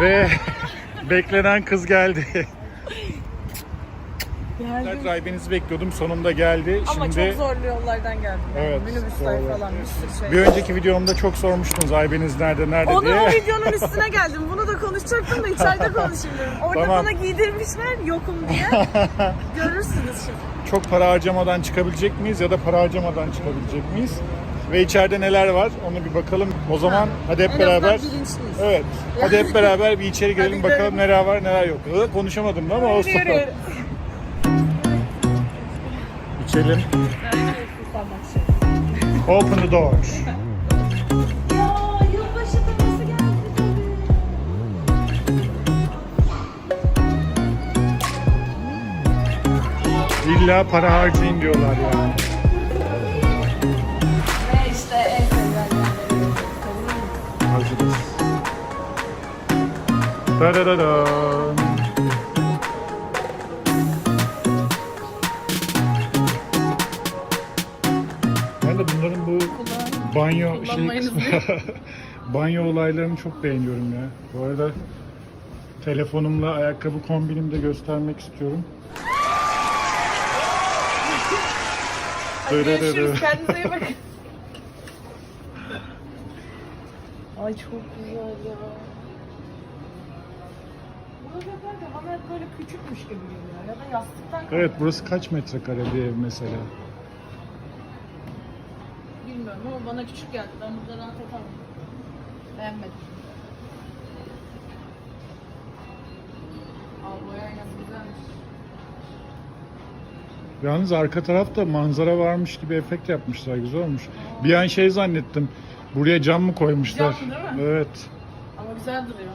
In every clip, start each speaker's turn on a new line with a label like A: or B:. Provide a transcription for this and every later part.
A: Ve beklenen kız geldi.
B: Geldim.
A: Raybenizi bekliyordum. Sonunda geldi.
B: Ama
A: Şimdi
B: çok zorlu yollardan geldim.
A: Evet,
B: Minibüsler
A: doğru.
B: falan bir sürü şey.
A: bir önceki videomda çok sormuştunuz Aybeniz nerede nerede
B: Onu
A: diye.
B: o videonun üstüne geldim. Bunu da konuşacaktım da içeride konuşayım dedim. Orada
A: Tamam.
B: bana giydirmişler yokum diye. Görürsünüz şimdi.
A: Çok para harcamadan çıkabilecek miyiz ya da para harcamadan çıkabilecek miyiz? Ve içeride neler var onu bir bakalım. O zaman hadi hep
B: En
A: beraber. Evet. Hadi hep beraber bir içeri girelim
B: Hadi
A: bakalım neler var neler yok. Iı, Konuşamadım da ama olsun. İçelim. Open the door. İlla para harcayın diyorlar yani. Da. Ben de bunların bu banyo şey banyo olaylarını çok beğeniyorum ya. Bu arada telefonumla ayakkabı kombinimi de göstermek istiyorum.
B: Görüşürüz. Kendinize iyi bakın. Ay çok güzel ya. Bana hep böyle küçükmüş gibi geliyor. Ya da yastıktan
A: Evet burası kaç metrekare bir ev mesela?
B: Bilmiyorum ama bana küçük geldi. Ben burada rahat etamam. Beğenmedim. Bu aynası güzelmiş.
A: Yalnız arka tarafta manzara varmış gibi efekt yapmışlar. Güzel olmuş. Bir an şey zannettim. Buraya cam mı koymuşlar?
B: Cam değil mi?
A: Evet.
B: Ama güzel duruyor.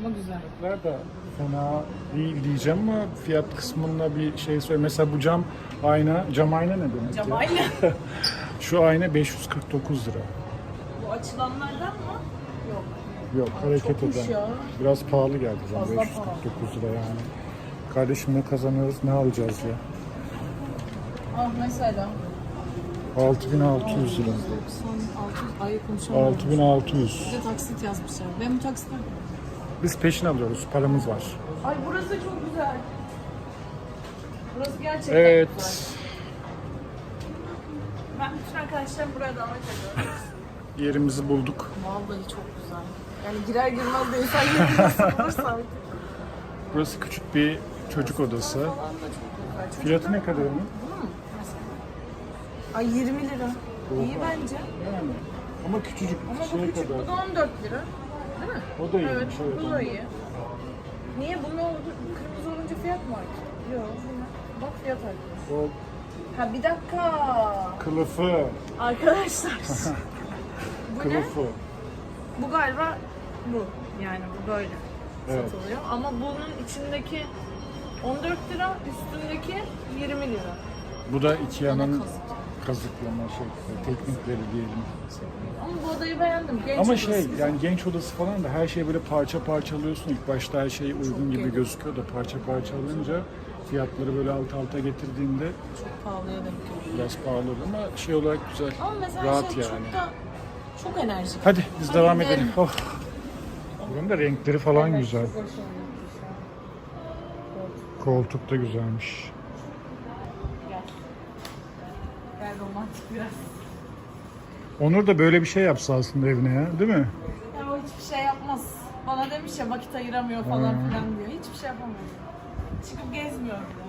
B: Ama güzel.
A: Fiyatlar da fena değil diyeceğim ama fiyat kısmında bir şey söyle. Mesela bu cam ayna, cam ayna ne demek
B: Cam
A: ya?
B: aynı.
A: Şu ayna 549 lira.
B: bu açılanlardan mı? Yok.
A: Yok hareket
B: Çokmuş
A: eden.
B: ya.
A: Biraz pahalı geldi bana
B: Fazla
A: 549 lira yani. Kardeşim ne kazanıyoruz ne alacağız ya?
B: Ah mesela.
A: 6600 lira.
B: 9600 ay konuşamıyorum.
A: 6600.
B: Bir de taksit yazmışlar. Ben bu taksitten...
A: Biz peşin alıyoruz. Paramız var.
B: Ay burası çok güzel. Burası gerçekten
A: Evet.
B: güzel. Ben bütün arkadaşlarım buraya davet ediyorum.
A: Yerimizi bulduk.
B: Vallahi çok güzel. Yani girer girmez de insan yerini artık.
A: Burası küçük bir çocuk odası. Fiyatı ne kadar onun?
B: Ay 20 lira. İyi bence.
A: Yani. Ama küçücük
B: Ama bu
A: şey
B: küçük. Bu da 14 lira.
A: O da iyi.
B: Evet,
A: evet.
B: bu da iyi. Niye bunu oldu? Kırmızı olunca fiyat mı arttı? Yok, ne? Bak fiyat arttı.
A: O
B: Ha bir dakika.
A: kılıfı.
B: Arkadaşlar. bu ne?
A: Kılıfı.
B: Bu galiba bu. Yani bu böyle
A: Evet.
B: satılıyor. Ama bunun içindeki 14 lira, üstündeki 20 lira.
A: Bu da Ikea'nın
B: kazık.
A: Kazıklama şey, teknikleri diyelim.
B: Ama bu odayı beğendim. Genç
A: Ama
B: odası
A: şey
B: güzel.
A: yani genç odası falan da her şey böyle parça parça alıyorsun. İlk başta her şey uygun gibi
B: geliyor.
A: gözüküyor da parça parça alınca fiyatları böyle alt alta getirdiğinde
B: çok pahalıya denk geliyor.
A: biraz pahalı ama şey olarak güzel.
B: Ama mesela
A: Rahat
B: şey
A: yani.
B: çok da çok enerjik.
A: Hadi biz
B: Hadi
A: devam
B: gidelim.
A: edelim. Oh. Buranın da renkleri falan
B: Evet,
A: güzel.
B: çok.
A: Koltuk da güzelmiş.
B: Gel. Gel romantik biraz.
A: Onur da böyle bir şey yapsa aslında evine ya, değil mi?
B: Ya o hiçbir şey yapmaz. Bana demiş ya vakit ayıramıyor falan filan diyor. Hiçbir şey yapamıyor. Çıkıp gezmiyor bile.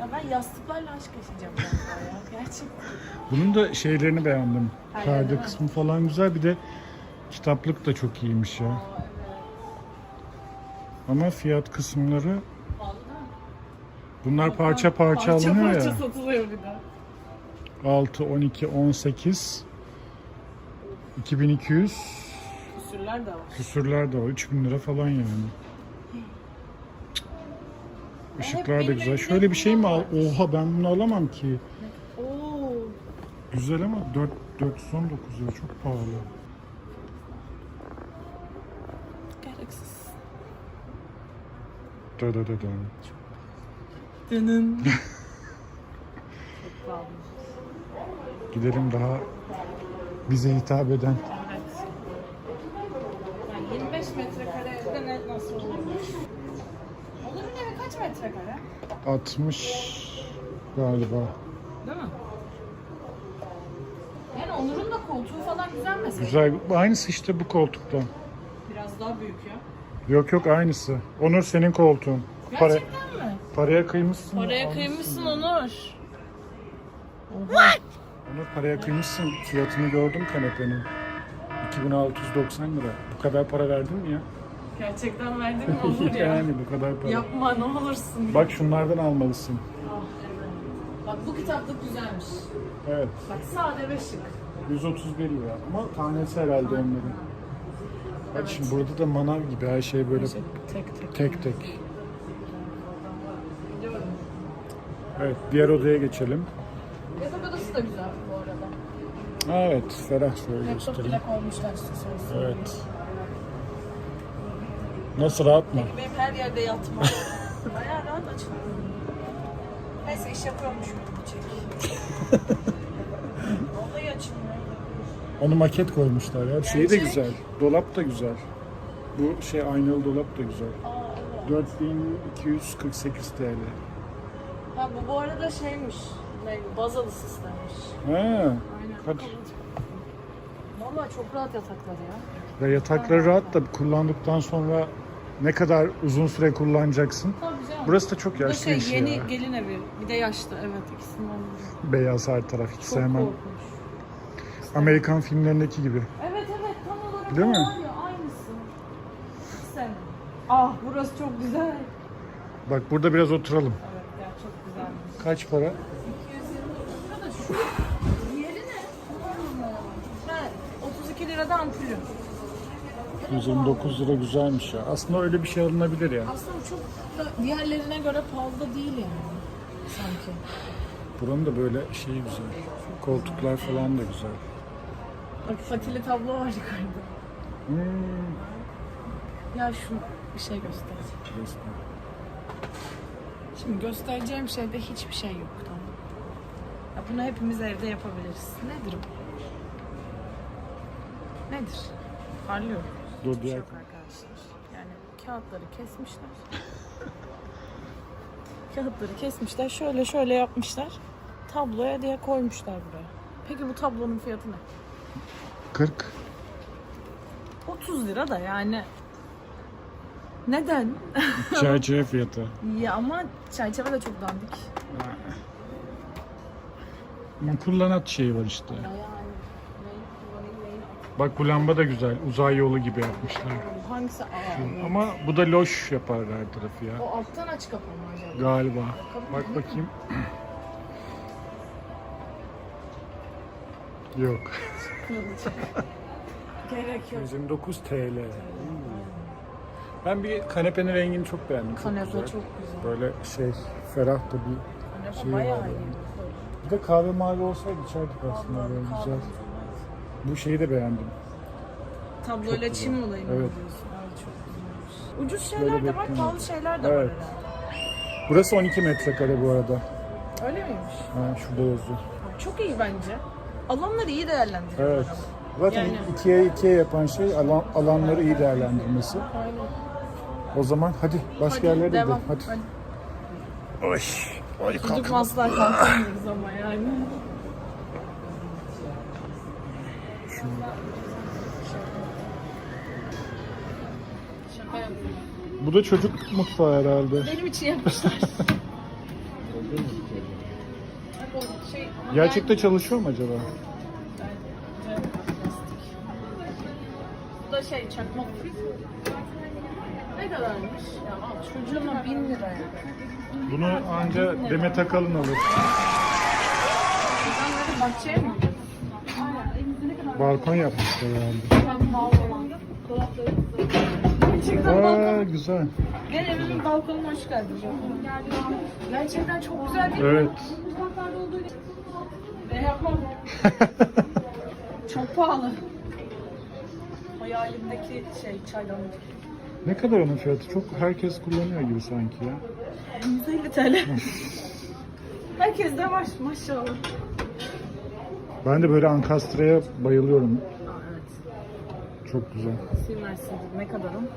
B: Ya ben yastıklarla aşk yaşayacağım galiba ya. Gerçekten.
A: Bunun da şeylerini beğendim. Perde
B: yerde mi?
A: kısmı falan güzel. Bir de kitaplık da çok iyiymiş ya. Ama fiyat kısımları
B: değil mi?
A: bunlar parça parça, alınıyor
B: parça
A: ya.
B: satılıyor bir de.
A: 6, 12, 18 2200
B: Küsürler de var.
A: küsürler de var. 3000 lira falan yani. Işıklar da güzel. Şöyle bir şey mi al? Oha ben bunu alamam ki.
B: Oo.
A: Güzel ama 4 419 lira çok pahalı.
B: Gereksiz.
A: Da da da da.
B: Dının. Çok pahalı.
A: Gidelim daha bize hitap eden.
B: Evet. Yani metrekare evde ne nasıl olur? Onur'un evi kaç metrekare?
A: 60 galiba.
B: Değil mi? Yani Onur'un da koltuğu falan güzel mesela.
A: Güzel. Aynısı işte bu koltuktan.
B: Biraz daha büyük ya.
A: Yok yok aynısı. Onur senin koltuğun. Para,
B: Gerçekten mi?
A: paraya kıymışsın.
B: Paraya
A: almışsın.
B: kıymışsın Onur.
A: Onur paraya kıymışsın. Fiyatını gördüm kanepenin. 2690 lira. Bu kadar para verdin mi ya?
B: Gerçekten verdin mi Onur ya?
A: yani bu kadar para.
B: Yapma ne olursun.
A: Bak şunlardan almalısın.
B: Ah, evet. Bak bu kitaplık güzelmiş.
A: Evet.
B: Bak sade ve şık.
A: 131 lira ama tanesi herhalde onların. Bak şimdi burada da manav gibi her şey böyle
B: Tek tek.
A: tek tek. Evet diğer odaya geçelim.
B: Yatak da güzel bu arada.
A: Evet ferah şöyle
B: Laptop
A: göstereyim.
B: bile koymuşlar size.
A: Evet. Nasıl rahat mı?
B: Benim her yerde yatma. Bayağı rahat açılıyor. Neyse iş yapıyormuş bu çek. Vallahi açılmıyor.
A: Onu maket koymuşlar ya. Şey de güzel. Dolap da güzel. Bu şey aynalı dolap da güzel.
B: Aa evet.
A: 4248 TL.
B: Ha bu bu arada şeymiş. Bazalı sistemmiş.
A: Ha.
B: Aynen.
A: Hadi.
B: Vallahi çok rahat yataklar ya.
A: Ve yatakları rahat da kullandıktan sonra ne kadar uzun süre kullanacaksın.
B: Tabii canım.
A: Burası da çok yaşlı
B: şey
A: iş
B: yeni
A: ya.
B: gelin evi. Bir de yaşlı. Evet ikisinden biri.
A: Beyaz her taraf hiç
B: Çok
A: sevmem.
B: korkunç.
A: Amerikan filmlerindeki gibi.
B: Evet evet tam olarak
A: Değil mi?
B: var ya aynısı. Hiç sevmedim. Ah burası çok güzel.
A: Bak burada biraz oturalım.
B: Evet ya çok güzelmiş.
A: Kaç para?
B: Diğeri ne? Ha, 32 lirada ampulü.
A: 129 lira güzelmiş ya. Aslında öyle bir şey alınabilir ya.
B: Aslında çok da diğerlerine göre pahalı da değil yani. Sanki.
A: Buranın da böyle şeyi güzel. Koltuklar falan da güzel.
B: Bak fatili tablo var yukarıda.
A: Hmm.
B: Ya şu bir şey göster. Şimdi göstereceğim şeyde hiçbir şey yok bunu hepimiz evde yapabiliriz. Nedir bu? Nedir? Parlıyor.
A: Dur
B: Hiçbir şey
A: diğer
B: yok arkadaşlar. Yani kağıtları kesmişler. kağıtları kesmişler. Şöyle şöyle yapmışlar. Tabloya diye koymuşlar buraya. Peki bu tablonun fiyatı ne?
A: 40.
B: 30 lira da yani. Neden?
A: Çerçeve fiyatı.
B: ya ama çerçeve de çok dandik.
A: Kullanat şeyi var işte.
B: Neyi
A: Bak bu lamba da güzel. Uzay yolu gibi yapmışlar.
B: Hangisi? Aa,
A: Ama bu da loş yapar her tarafı ya.
B: o alttan aç kapama acaba?
A: Galiba. Bak bakayım. Yok.
B: Gerek yok.
A: 129 TL. Ben bir kanepenin rengini çok beğendim. Çok
B: Kanepe
A: güzel.
B: çok güzel.
A: Böyle şey ferah da bir şey
B: bayağı iyi.
A: Bir de kahve mavi olsaydı içerdik aslında
B: Vallahi
A: böyle
B: kahve
A: güzel.
B: güzel.
A: Bu şeyi de beğendim.
B: Tabloyla
A: Çok
B: çim
A: güzel.
B: olayı mı
A: Evet.
B: diyorsun? Ay çok güzelmiş. Ucuz şeyler de var,
A: bekliyorum.
B: pahalı şeyler de
A: Evet.
B: var herhalde.
A: Burası 12 metrekare bu arada.
B: Öyle miymiş?
A: Ha, şurada yazıyor.
B: Çok iyi bence. Alanları iyi değerlendiriyorlar
A: Evet. Zaten
B: Yani.
A: ikiye ikiye yapan şey alan, alanları iyi değerlendirmesi.
B: Aynen.
A: O zaman hadi başka
B: Hadi
A: yerlere
B: devam.
A: gidelim. Hadi.
B: Hadi.
A: Oy. Oy
B: Çocuk maslar kalkamıyoruz ama yani. Şaka yapıyorum.
A: Bu da çocuk mutfağı herhalde.
B: Benim için yapmışlar. Şey, ama
A: Gerçekte çalışıyor mu acaba?
B: Bu da şey çakmak. Ne kadarmış? Ya al, çocuğuma bin lira.
A: Bunu anca Demet Akalın alır.
B: Bahçeye mi?
A: Balkon yapmışlar herhalde. Aa güzel.
B: Ben evimin balkonuna hoş geldin. Gerçekten çok güzel değil mi?
A: Evet.
B: Ben yapmam. Çok pahalı. Hayalimdeki şey çaydanlık.
A: Ne kadar onun fiyatı? Çok herkes kullanıyor gibi sanki ya.
B: 150 TL. Herkes de var maşallah.
A: Ben de böyle ankastraya bayılıyorum. Çok güzel.
B: Silmersin. Ne kadarım?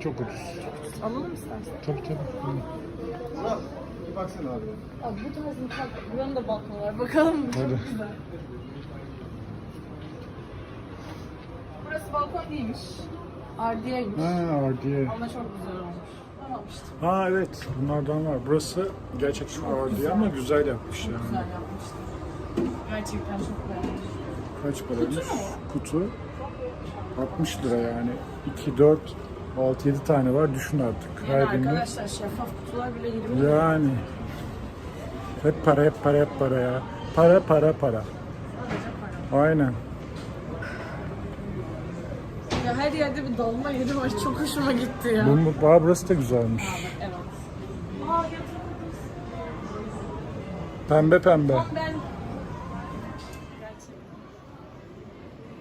A: Çok ucuz.
B: Alalım istersen.
A: Tabii tabii.
C: Bir baksana abi.
B: Abi bu tarz mutfak, buranın da balkonu var. Bakalım mı? Çok
A: Hadi.
B: güzel. Burası balkon değilmiş. Ardiyeymiş.
A: Ha ardiye.
B: Ama çok güzel olmuş. Almamıştım.
A: Ha evet bunlardan var. Burası gerçekten ardiye ama güzel yapmış yani.
B: Güzel yapmıştım. Gerçekten çok beğendim.
A: Kaç paraymış?
B: Kutu mu?
A: Kutu. 60 lira yani. 2, 4, 6, 7 tane var. Düşün artık.
B: Yani
A: Her
B: arkadaşlar şeffaf kutular bile 20 lira.
A: Yani. Hep para, hep para, hep para ya. Para, para, para.
B: Sadece para.
A: Aynen.
B: Her yerde bir dalma yeri var. Çok hoşuma gitti ya.
A: Bu, bu, aa, burası da güzelmiş.
B: Evet. Aa yatak
A: Pembe pembe.
B: Ben...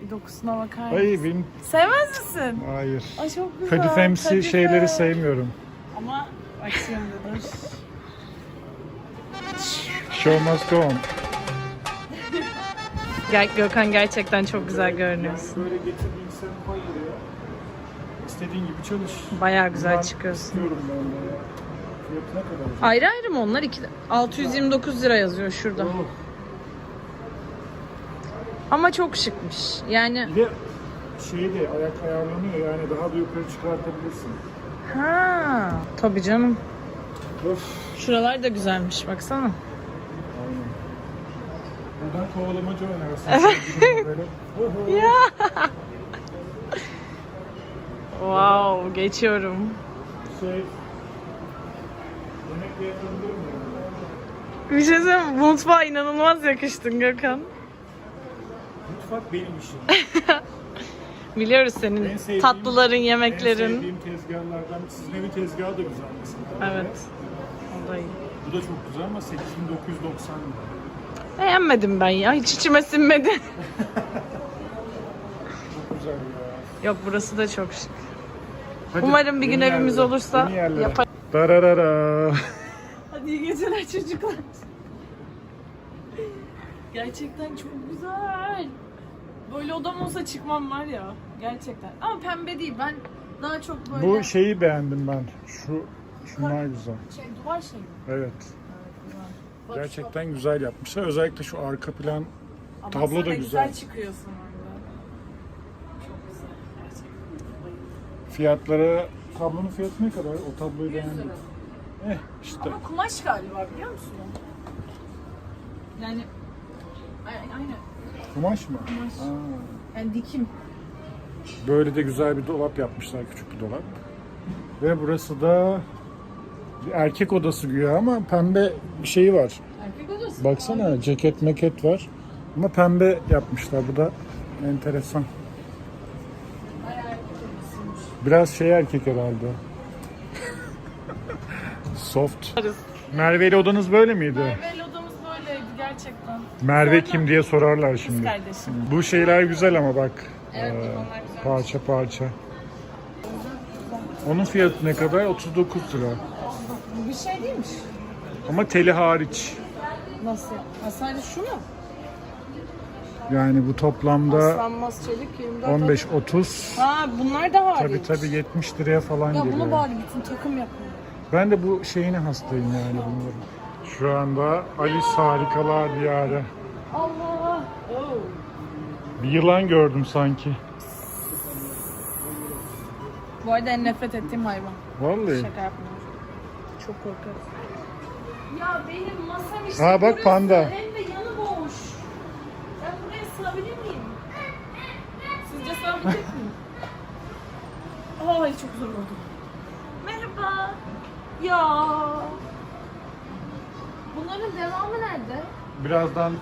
B: Dokusuna bakar mısın?
A: Ay benim...
B: Sevmez misin?
A: Hayır.
B: Ay çok güzel.
A: Kadifemsi
B: Kadife.
A: şeyleri sevmiyorum.
B: Ama açayım dedim.
A: Show must go on.
B: Gel Gökhan gerçekten çok güzel görünüyorsun.
A: Böyle getir bilgisayarını koy buraya. İstediğin gibi çalış.
B: Bayağı güzel
A: Ben
B: çıkıyorsun.
A: istiyorum ben de ya. Fiyatı ne kadar?
B: Ayrı ayrı mı onlar? İki, 629 lira yazıyor şurada.
A: Oh.
B: Ama çok şıkmış. Yani
A: Bir de şey de ayak ayarlanıyor yani daha da yukarı çıkartabilirsin.
B: ha tabii canım.
A: Of.
B: Şuralar da güzelmiş baksana.
A: Aynen. Buradan kovalamaca oynarsın. Böyle. Oho.
B: Wow, geçiyorum.
A: Şey. Yemekle yapabilir miyim?
B: Bir şey söyleyeyim? Mutfağa inanılmaz yakıştın Gökhan.
A: Mutfak benim işim.
B: Biliyoruz
A: En
B: senin
A: sevdiğim-
B: tatlıların,
A: En
B: yemeklerin.
A: sevdiğim tezgahlardan. Sizin evin tezgahı da güzel mesela.
B: Evet. O da iyi.
A: Bu da çok güzel ama 8990 lira.
B: Beğenmedim ben ya. Hiç içime sinmedi.
A: Çok güzel ya.
B: Yok burası da çok şık.
A: Hadi,
B: Umarım bir gün
A: yeni
B: evimiz
A: yerlere,
B: olursa
A: yeni yerlere.
B: yapar-
A: Dararara.
B: Hadi iyi geceler çocuklar. Gerçekten çok güzel. Böyle odam olsa çıkmam var ya. Gerçekten. Ama pembe değil. Ben daha çok böyle
A: Bu şeyi beğendim ben. Şu şunlar güzel.
B: şey duvar şeyi.
A: Evet.
B: Bak,
A: Gerçekten güzel yapmışlar. Özellikle şu arka plan
B: Ama
A: tablo da güzel.
B: çıkıyorsun orada. Çok güzel. Gerçekten.
A: Fiyatlara tablonun fiyatı ne kadar? O tabloyu beğendim. Eh işte.
B: Ama kumaş galiba biliyor musun? Yani Ay- aynen.
A: Kumaş mı?
B: Kumaş.
A: Ha.
B: Yani dikim.
A: Böyle de güzel bir dolap yapmışlar. Küçük bir dolap. Ve burası da bir erkek odası güya ama pembe bir şeyi var.
B: Erkek odası.
A: Baksana ceket meket var. Ama pembe yapmışlar. Bu da enteresan. Biraz şey erkek herhalde. Soft. Merve ile odanız böyle miydi?
B: Merve odamız böyleydi gerçekten.
A: Merve kim diye sorarlar
B: Kız
A: şimdi.
B: kardeşim.
A: Bu şeyler güzel ama bak.
B: Evet,
A: Ee,
B: onlar güzel.
A: parça parça. Onun fiyatı ne kadar? 39 lira.
B: Bu bir şey değilmiş.
A: Ama teli hariç.
B: Nasıl? Ha sadece şu mu?
A: Yani bu toplamda
B: Aslanmaz çelik 24
A: 15-30
B: Ha bunlar da hariç.
A: tabi tabi 70 liraya falan
B: Ya
A: geliyor.
B: bunu bari bütün takım yapın.
A: Ben de bu şeyine hastayım yani bunların. Şu anda Alice Harikalar Diyarı.
B: Allah!
A: Bir yılan gördüm sanki.
B: Bu arada en nefret ettiğim hayvan.
A: Vallahi.
B: Şaka yapmıyorum. Çok korkarım. Ya benim masam işte
A: Ha, bak panda.
B: Hem de yanı boş. Ben buraya sığabilir miyim? Sizce sığabilecek miyim? Ay çok zor oldu. Merhaba. Ya. Bunların devamı nerede?
A: Birazdan e,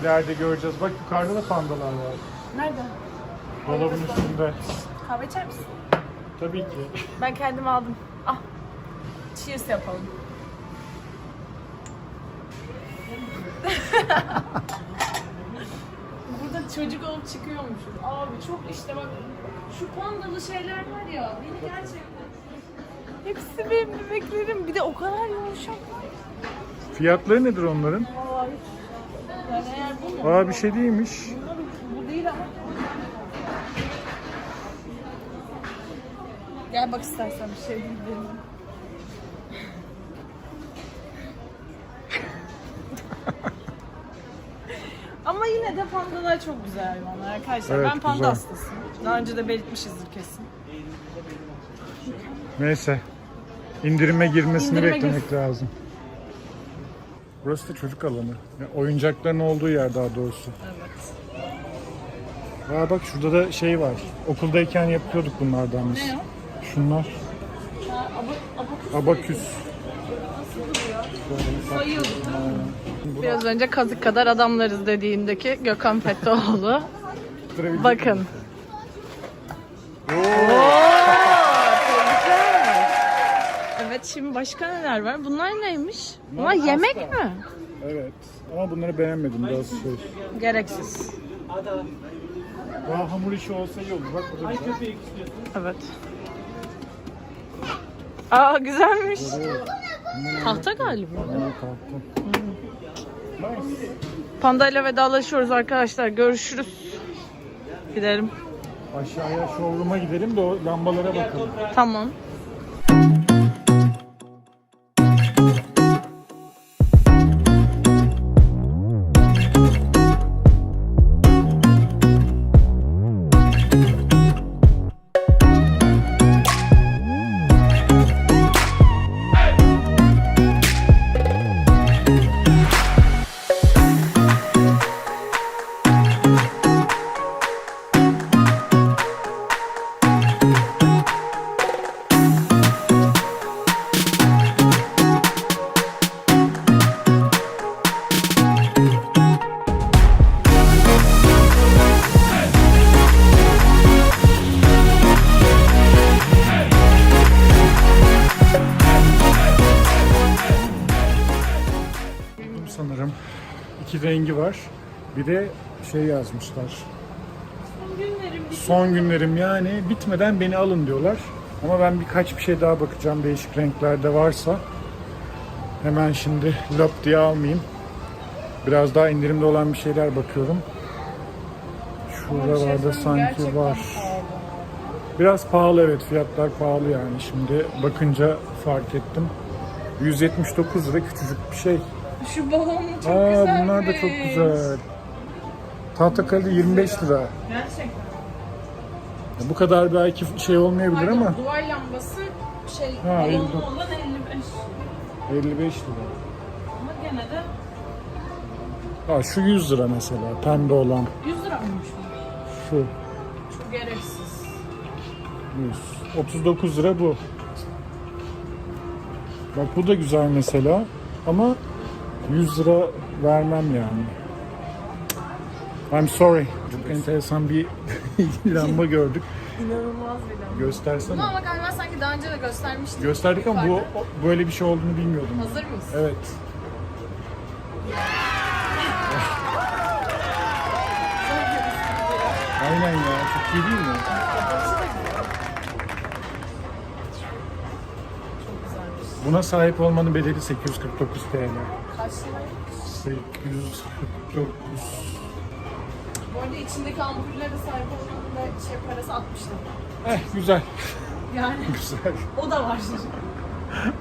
A: ileride göreceğiz. Bak yukarıda da pandalar var.
B: Nerede?
A: Dolabın üstünde.
B: Kahve içer misin?
A: Tabii ki.
B: Ben kendim aldım. Ah. Cheers yapalım. çocuk olup çıkıyormuşuz. Abi çok işte bak şu pandalı şeyler var ya beni gerçekten hepsi benim bebeklerim. Bir de o kadar yumuşaklar.
A: Fiyatları nedir onların?
B: Yani eğer bu mu?
A: Aa bir şey değilmiş.
B: Bu değil ama. Gel bak istersen bir şey değil. Yine de pandalar çok güzel hayvanlar arkadaşlar.
A: Evet,
B: ben panda
A: güzel.
B: hastasıyım. Daha önce de belirtmişizdir kesin.
A: Neyse. İndirime girmesini
B: İndirime
A: beklemek lazım. Burası da çocuk alanı. Yani oyuncakların olduğu yer daha doğrusu.
B: Evet.
A: Aa bak şurada da şey var. Okuldayken yapıyorduk bunlardan biz.
B: Ne o?
A: Şunlar.
B: Ha, aba, abaküs
A: Abaküs.
B: sayıyorduk değil mi? Biraz önce kazık kadar adamlarız dediğindeki Gökhan Fethoğlu. Bakın. Evet şimdi başka neler var? Bunlar neymiş? Bunlar yemek mi?
A: Evet. Ama bunları beğenmedim biraz şey.
B: Gereksiz.
A: Daha hamur işi olsa iyi olur. Bak bu da güzel.
B: Evet. Aa güzelmiş.
A: Evet.
B: Tahta galiba.
A: Bunlar kalktı.
B: Panda ile vedalaşıyoruz arkadaşlar. Görüşürüz. Gidelim.
A: Aşağıya showroom'a gidelim de o lambalara bakalım.
B: Tamam.
A: İki rengi var. Bir de şey yazmışlar. Son günlerim yani bitmeden beni alın diyorlar. Ama ben birkaç bir şey daha bakacağım değişik renklerde varsa. Hemen şimdi lop diye almayayım. Biraz daha indirimde olan bir şeyler bakıyorum. Şuralarda sanki var. Biraz pahalı evet fiyatlar pahalı yani şimdi bakınca fark ettim. 179 lira küçücük bir şey.
B: Şu balon çok
A: Aa
B: güzelmiş.
A: bunlar da çok güzel. Tahtakale'de 25 lira.
B: Gerçekten.
A: Bu kadar belki şey olmayabilir ama
B: Duvar lambası şey
A: Ha,
B: balonlu
A: 59.
B: olan 55.
A: 55 lira.
B: Ama gene de
A: Aa, şu 100 lira mesela pembe olan
B: 100 lira mıymış bu?
A: şu
B: Çok gereksiz.
A: 100. 39 lira bu. Bak bu da güzel mesela ama 100 lira vermem yani. I'm sorry. Çok enteresan bir lamba gördük.
B: İnanılmaz bir lamba.
A: Göstersene.
B: Ama galiba sanki daha önce de göstermiştik.
A: Gösterdik ama bu o- böyle bir şey olduğunu bilmiyordum.
B: Hazır mıyız?
A: Evet. Aynen ya. Çok iyi değil mi?
B: Çok güzelmiş.
A: Buna sahip olmanın bedeli 849 TL.
B: Kaç lira?
A: 849.
B: Bu arada içindeki ampullere sahip olmanın da şey parası 60 lira.
A: Eh güzel.
B: Yani
A: Güzel.
B: o da var.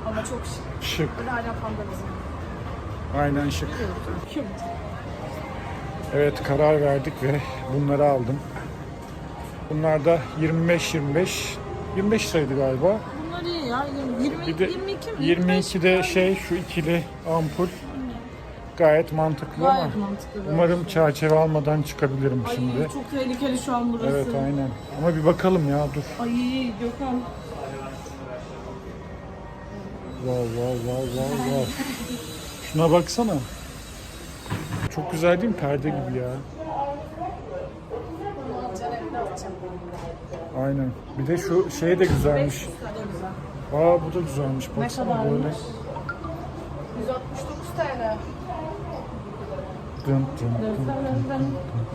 B: Ama çok şık.
A: Şık.
B: Böyle hala panda bizim.
A: Aynen şık.
B: Kim?
A: Evet karar verdik ve bunları aldım. Bunlar da 25-25. 25 liraydı galiba.
B: Bunlar iyi ya. 20,
A: Bir de
B: 22 mi?
A: 22'de şey şu ikili ampul. Gayet mantıklı ama
B: Gayet mantıklı.
A: umarım çerçeve almadan çıkabilirim
B: Ay
A: şimdi.
B: çok tehlikeli şu an burası.
A: Evet aynen. Ama bir bakalım ya dur.
B: Ay Gökhan.
A: Wow wow wow wow wow. Şuna baksana. Çok güzel değil mi? Perde gibi ya. Aynen. Bir de şu şey de güzelmiş.
B: 500 lira da güzel.
A: Aa bu da güzelmiş. Baksana
B: kadarmış?
A: böyle.
B: 169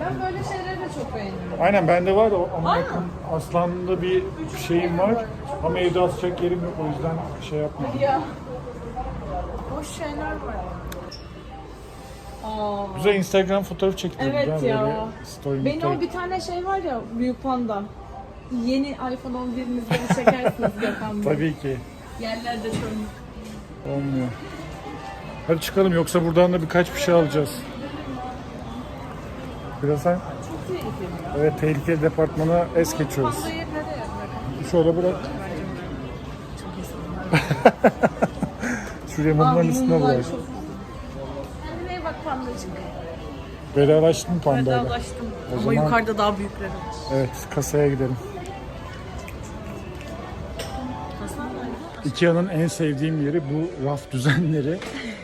B: Ben böyle şeyleri de çok beğeniyorum.
A: Aynen bende var o yakın Aslan'da bir şeyim var ama evde asacak yerim yok o yüzden şey yapmadım.
B: Ya. Boş şeyler var. Aa.
A: Güzel Instagram fotoğrafı çektim.
B: Evet ya.
A: story
B: Benim o bir tane şey var ya büyük panda. yeni iPhone 11'inizde çekersiniz Gökhan Bey.
A: Tabii ki.
B: Yerlerde çömlük.
A: Olmuyor. Hadi çıkalım yoksa buradan da birkaç bir şey alacağız. Birazdan
B: Çok tehlikeli ya.
A: evet tehlikeli departmana es geçiyoruz.
B: Pandayı nereye bırakalım?
A: Şöyle bırak.
B: Çok iyisin.
A: Şuraya mumların üstüne bırak.
B: Kendine bak pandacık.
A: Vedalaştın pandayla.
B: Vedalaştım.
A: O
B: Ama
A: zaman-
B: yukarıda daha büyükleri var.
A: Evet kasaya gidelim.
B: Hasan nerede?
A: Ikea'nın en sevdiğim yeri bu raf düzenleri.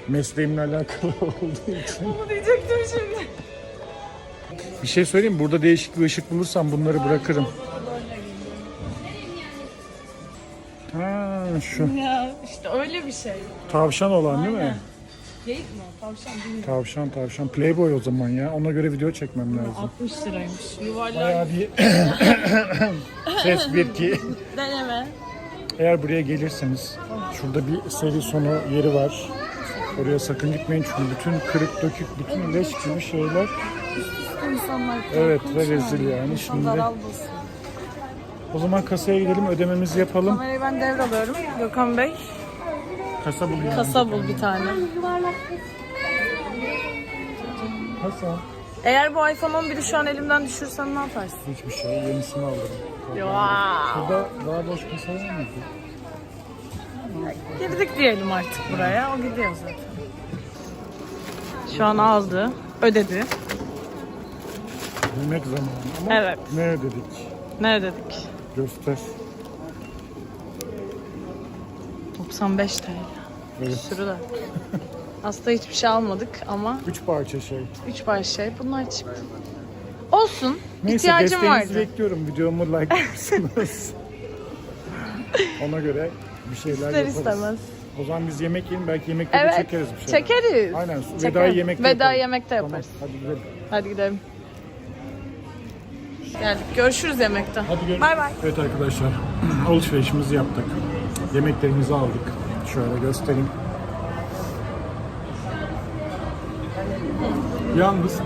A: Mesleğimle alakalı olduğu için.
B: Bunu diyecektim şimdi.
A: Bir şey söyleyeyim mi? Burada değişik bir ışık bulursam bunları bırakırım. Ha şu
B: Ya işte öyle bir şey.
A: tavşan olan değil mi?
B: Aynen. Geyik mi o? Tavşan değil mi?
A: Tavşan tavşan. Playboy o zaman ya. Ona göre video çekmem lazım.
B: 60 liraymış. Yuvarlak
A: Bayağı bir ses bir ki.
B: deneme.
A: Eğer buraya gelirseniz şurada bir seri sonu yeri var. Oraya sakın gitmeyin çünkü bütün kırık dökük, bütün leş gibi şeyler.
B: İnsanlar
A: Evet, ve rezil yani.
B: İnsan
A: Şimdi-. O zaman kasaya gidelim, ödememizi yapalım.
B: Kamerayı ben devralıyorum. Gökhan Bey.
A: Kasa bugün.
B: Kasa bul bir tane.
A: Kasa.
B: Eğer bu iPhone 11'i şu an elimden düşürsen ne yaparsın?
A: Hiçbir şey, yenisini alırım.
B: Wow.
A: Burada daha boş kasa var mıydı?
B: Girdik diyelim artık buraya. O gidiyor zaten. Şu an aldı. Ödedi.
A: Yemek zamanı ama
B: Evet.
A: ne ödedik?
B: Ne ödedik?
A: Göster.
B: 95 TL.
A: Evet.
B: Sürü de. Aslında hiçbir şey almadık ama
A: Üç parça şey.
B: 3 parça şey. Bunlar çıktı. Olsun.
A: Neyse
B: İhtiyacım
A: desteğinizi
B: vardı.
A: bekliyorum. Videomu like'larsınız. Ona göre bir şeyler
B: İster
A: yaparız.
B: istemez.
A: O zaman biz yemek yiyelim. Belki yemekte de
B: Evet.
A: çekeriz bir şey.
B: Çekeriz.
A: Aynen. Vedayı yemekte
B: Veda
A: yaparız.
B: yemekte
A: Tamam,
B: yaparız.
A: hadi gidelim.
B: Hadi gidelim. Geldik. Görüşürüz yemekte.
A: Hadi.
B: Bay bay.
A: Evet arkadaşlar. Alışverişimizi yaptık. Yemeklerimizi aldık. Şöyle göstereyim. Yalnız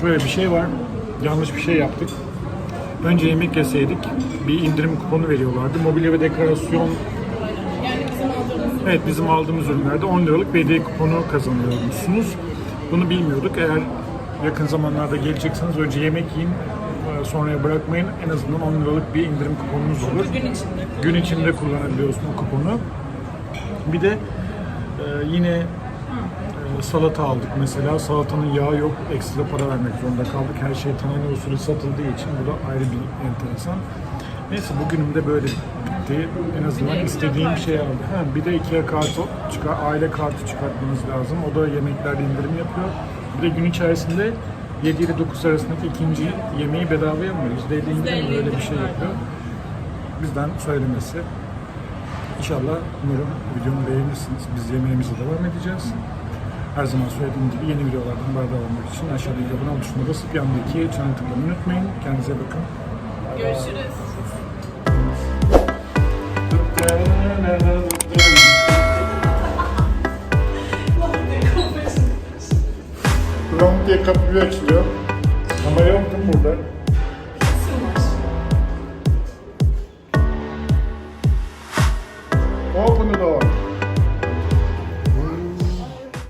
A: şöyle bir şey var. Yanlış bir şey yaptık. Önce yemek yeseydik bir indirim kuponu veriyorlardı. Mobilya ve dekorasyon Evet bizim aldığımız ürünlerde 10 liralık BD kuponu kazanıyormuşsunuz. Bunu bilmiyorduk. Eğer yakın zamanlarda gelecekseniz önce yemek yiyin, sonraya bırakmayın. En azından 10 liralık bir indirim kuponunuz olur.
B: Gün içinde.
A: Gün içinde kullanabiliyorsun o kuponu. Bir de e, yine e, salata aldık mesela. Salatanın yağı yok. Ekstra para vermek zorunda kaldık. Her şey tamamen usulü satıldığı için bu da ayrı bir enteresan. Neyse bugünüm de böyle bitti. En azından istediğim şey aldı. Ha, bir de ikiye kartı çıkar, aile kartı çıkartmanız lazım. O da yemeklerde indirim yapıyor. Bir de gün içerisinde 7 ile 9 arasındaki ikinci yemeği bedavaya mı? %50 indirim böyle bir şey yapıyor bizden söylemesi. İnşallah umarım videomu beğenirsiniz. Biz yemeğimize devam edeceğiz. Her zaman söylediğim gibi yeni videolardan haberdar olmak için aşağıdaki abone ol tuşuna basıp yandaki çanı tıklamayı unutmayın. Kendinize bakın.
B: Görüşürüz.
A: Rom diye kapı bir açılıyor.